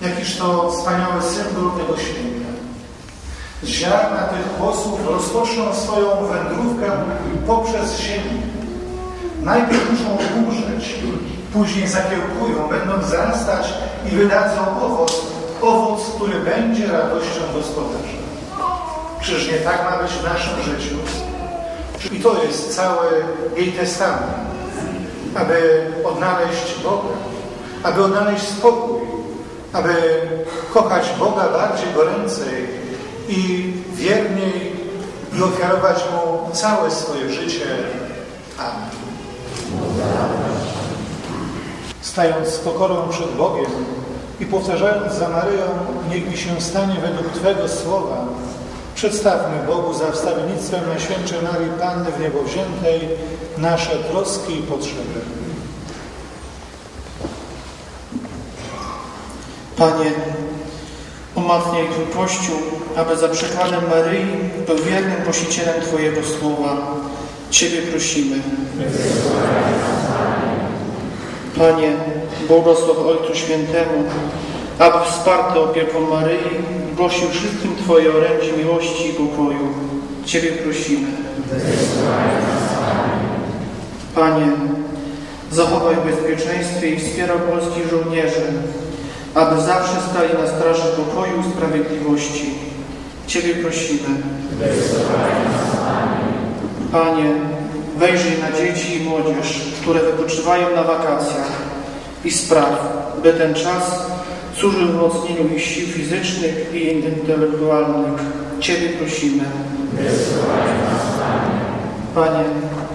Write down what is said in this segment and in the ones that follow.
Jakiż to wspaniały symbol tego święta. Ziarna tych włosów rozpoczną swoją wędrówkę poprzez ziemię. Najpierw muszą umrzeć, później zakiełkują, będą zarastać i wydadzą owoc, owoc, który będzie radością gospodarza. Czyż nie tak ma być w naszym życiu? I to jest cały jej testament, aby odnaleźć Boga, aby odnaleźć spokój, aby kochać Boga bardziej goręcej i wierniej i ofiarować Mu całe swoje życie. Amen. Stając z pokorą przed Bogiem i powtarzając za Maryją, niech mi się stanie według Twego słowa, przedstawmy Bogu za wstawiennictwem Najświętszej Marii Panny w niebo wziętej nasze troski i potrzeby. Panie, umacniaj Twój Kościół, aby za przykładem Maryi był wiernym posicielem Twojego Słowa. Ciebie prosimy. Panie, błogosław Ojcu Świętemu, aby wsparty opieką Maryi głosił wszystkim Twoje orędzie miłości i pokoju. Ciebie prosimy. Panie, zachowaj w bezpieczeństwie i wspieraj polskich żołnierzy, aby zawsze stali na straży pokoju i sprawiedliwości. Ciebie prosimy. Panie, wejrzyj na dzieci i młodzież, które wypoczywają na wakacjach i spraw, by ten czas służył wzmocnieniu ich sił fizycznych i intelektualnych. Ciebie prosimy. Panie,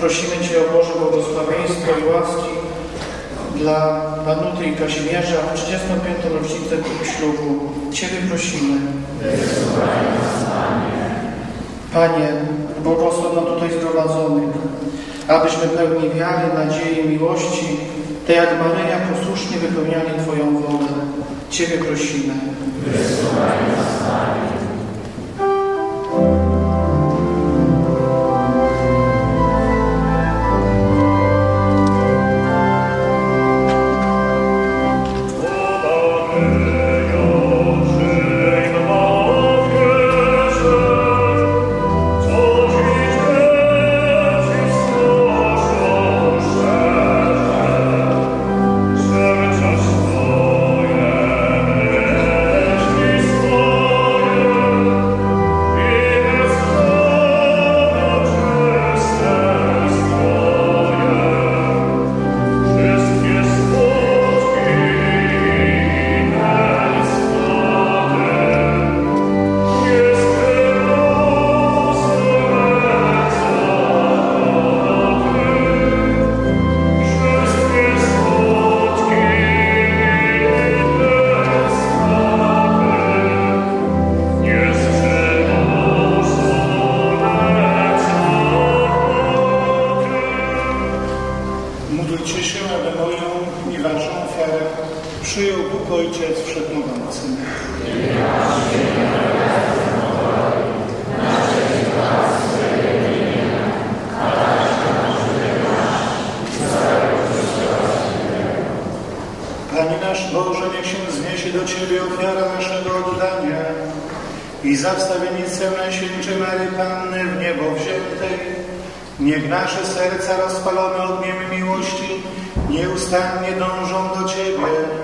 prosimy Cię o Boże błogosławieństwo i łaski dla Danuty i Kazimierza w 35. rocznicę ślubu. Ciebie prosimy. Panie, błogosław nam tutaj zgromadzonych, abyśmy pełni wiary, nadziei miłości, tak jak Maryja posłusznie wypełniali Twoją wolę. Ciebie prosimy. Módlcie się, Ojciec Wszechmogący. Panie nasz Boże, niech się zniesie do Ciebie ofiara naszego oddania i za wstawiennictwem Najświętszej Mary Panny w niebo wziętej, niech nasze serca rozpalone ogniem miłości nieustannie dążą do Ciebie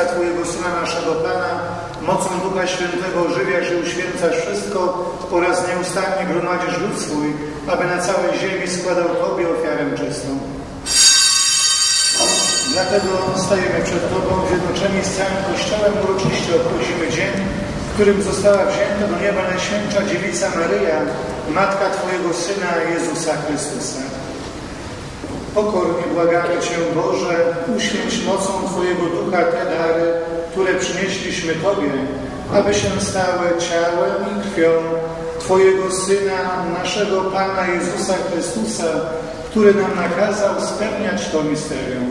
Twojego Syna, naszego Pana, mocą Ducha Świętego ożywiasz i uświęcasz wszystko oraz nieustannie gromadzisz lud swój, aby na całej ziemi składał Tobie ofiarę czystą. Dlatego stajemy przed Tobą zjednoczeni z całym Kościołem, uroczyście obchodzimy dzień, w którym została wzięta do nieba Najświętsza Dziewica Maryja, Matka Twojego Syna Jezusa Chrystusa. Pokornie błagamy Cię, Boże, uświęć mocą Twojego Ducha te dary, które przynieśliśmy Tobie, aby się stały ciałem i krwią Twojego Syna, naszego Pana Jezusa Chrystusa, który nam nakazał spełniać to misterium.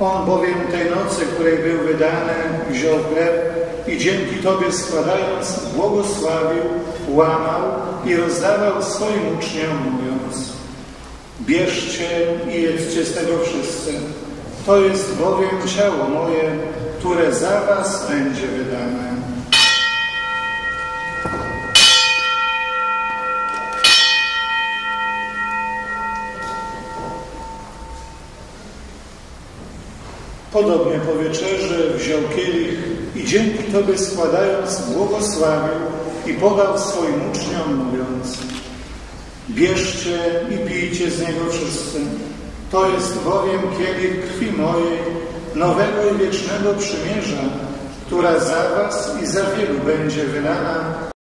On bowiem tej nocy, której był wydany, wziął chleb i dzięki Tobie składając, błogosławił, łamał i rozdawał swoim uczniom, mówiąc Bierzcie i jedzcie z tego wszyscy. To jest bowiem ciało moje, które za Was będzie wydane. Podobnie po wieczerzy wziął kielich i dzięki Tobie składając błogosławił i podał swoim uczniom, mówiąc Bierzcie i pijcie z niego wszyscy. To jest bowiem kielich krwi mojej, nowego i wiecznego przymierza, która za was i za wielu będzie wylana